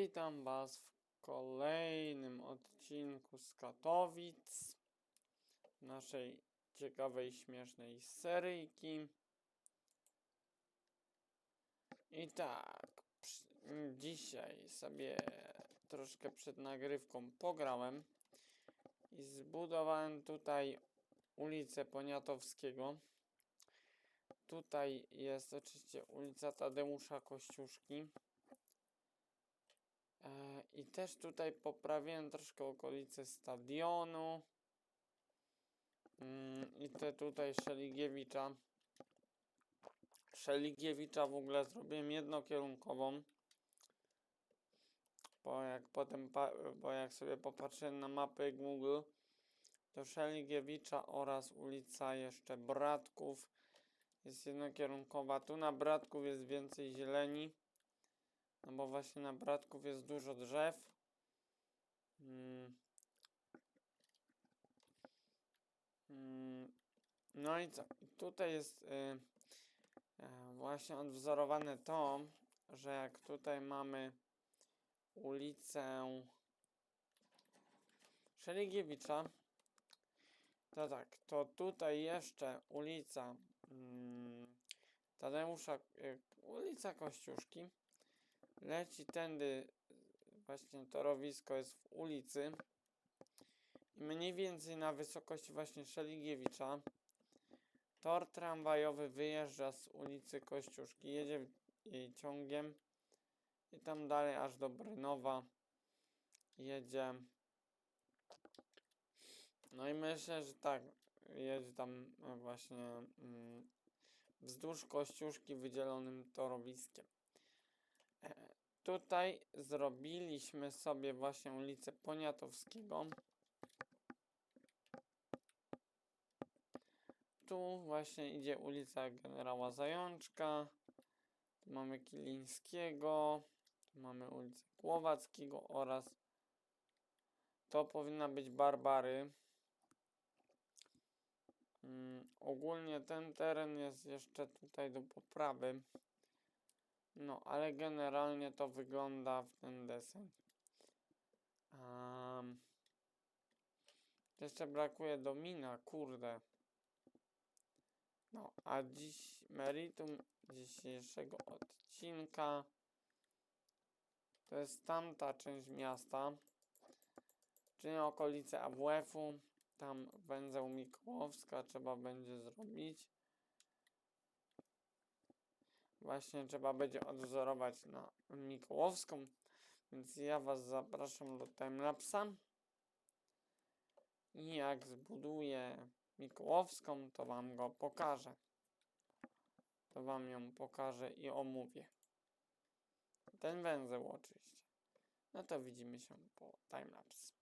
Witam Was w kolejnym odcinku z Katowic naszej ciekawej, śmiesznej seryjki. I tak, dzisiaj sobie troszkę przed nagrywką pograłem i zbudowałem tutaj ulicę Poniatowskiego. Tutaj jest oczywiście ulica Tadeusza Kościuszki. E, I też tutaj poprawiłem troszkę okolice stadionu. Mm, I te tutaj Szeligiewicza. Szeligiewicza w ogóle zrobiłem jednokierunkową. Bo jak potem, bo jak sobie popatrzyłem na mapy Google, to Szeligiewicza oraz ulica jeszcze Bratków jest jednokierunkowa. Tu na Bratków jest więcej zieleni. Bo właśnie na Bratków jest dużo drzew. Mm. Mm. No i co? Tutaj jest y, e, właśnie odwzorowane to, że jak tutaj mamy ulicę Szeligiewicza, to tak, to tutaj jeszcze ulica mm, Tadeusza, y, ulica Kościuszki, leci tędy, właśnie torowisko jest w ulicy i mniej więcej na wysokości właśnie Szeligiewicza tor tramwajowy wyjeżdża z ulicy Kościuszki, jedzie jej ciągiem i tam dalej aż do Brynowa jedzie. No i myślę, że tak, jedzie tam e, właśnie mm, wzdłuż Kościuszki wydzielonym torowiskiem. E, Tutaj zrobiliśmy sobie właśnie ulicę Poniatowskiego. Tu właśnie idzie ulica Generała Zajączka. Tu mamy Kilińskiego. Tu mamy ulicę Głowackiego oraz to powinna być Barbary. Mm, ogólnie ten teren jest jeszcze tutaj do poprawy. No, ale generalnie to wygląda w ten desen. Um, jeszcze brakuje domina, kurde. No, a dziś meritum dzisiejszego odcinka to jest tamta część miasta, czyli okolice AWF-u. Tam węzeł Mikołowska trzeba będzie zrobić. Właśnie trzeba będzie odwzorować na Mikołowską, więc ja Was zapraszam do timelapsa. I jak zbuduję Mikołowską, to Wam go pokażę. To Wam ją pokażę i omówię. Ten węzeł oczywiście. No to widzimy się po timelapse.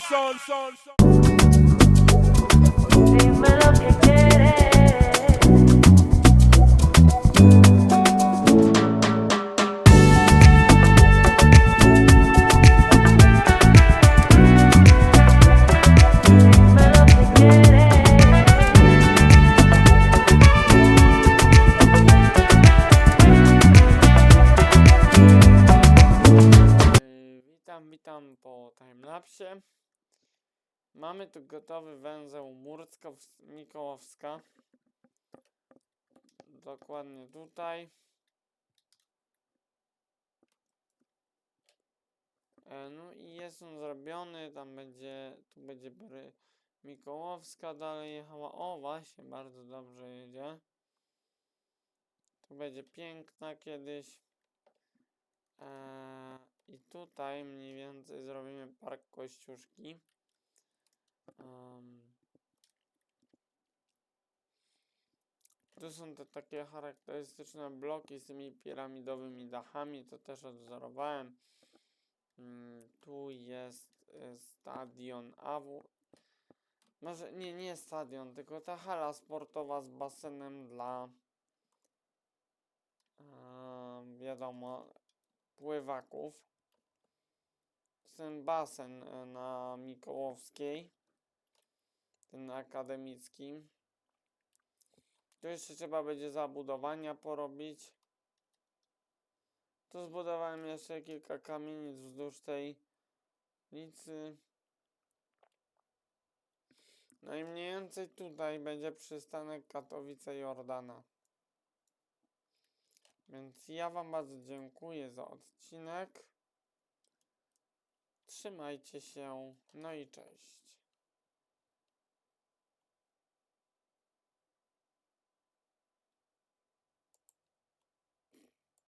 son, son, son. Dime lo que y, Witam, witam po timelapsie. Mamy tu gotowy węzeł Murcko-Mikołowska. Dokładnie tutaj. E, No i jest on zrobiony, tam będzie, tu będzie Mikołowska dalej jechała. O, właśnie, bardzo dobrze jedzie. Tu będzie piękna kiedyś. Eee, I tutaj mniej więcej zrobimy park Kościuszki. Em, tu są te takie charakterystyczne bloki z tymi piramidowymi dachami, to też odwzorowałem. Mm, tu jest y, stadion AW. Może nie, nie stadion, tylko ta hala sportowa z basenem dla em, wiadomo pływaków. Ten basen e, na Mikołowskiej, ten akademicki. Tu jeszcze trzeba będzie zabudowania porobić. Tu zbudowałem jeszcze kilka kamienic wzdłuż tej ulicy. No i mniej więcej tutaj będzie przystanek Katowice Jordana. Więc ja Wam bardzo dziękuję za odcinek. Trzymajcie się, no i cześć.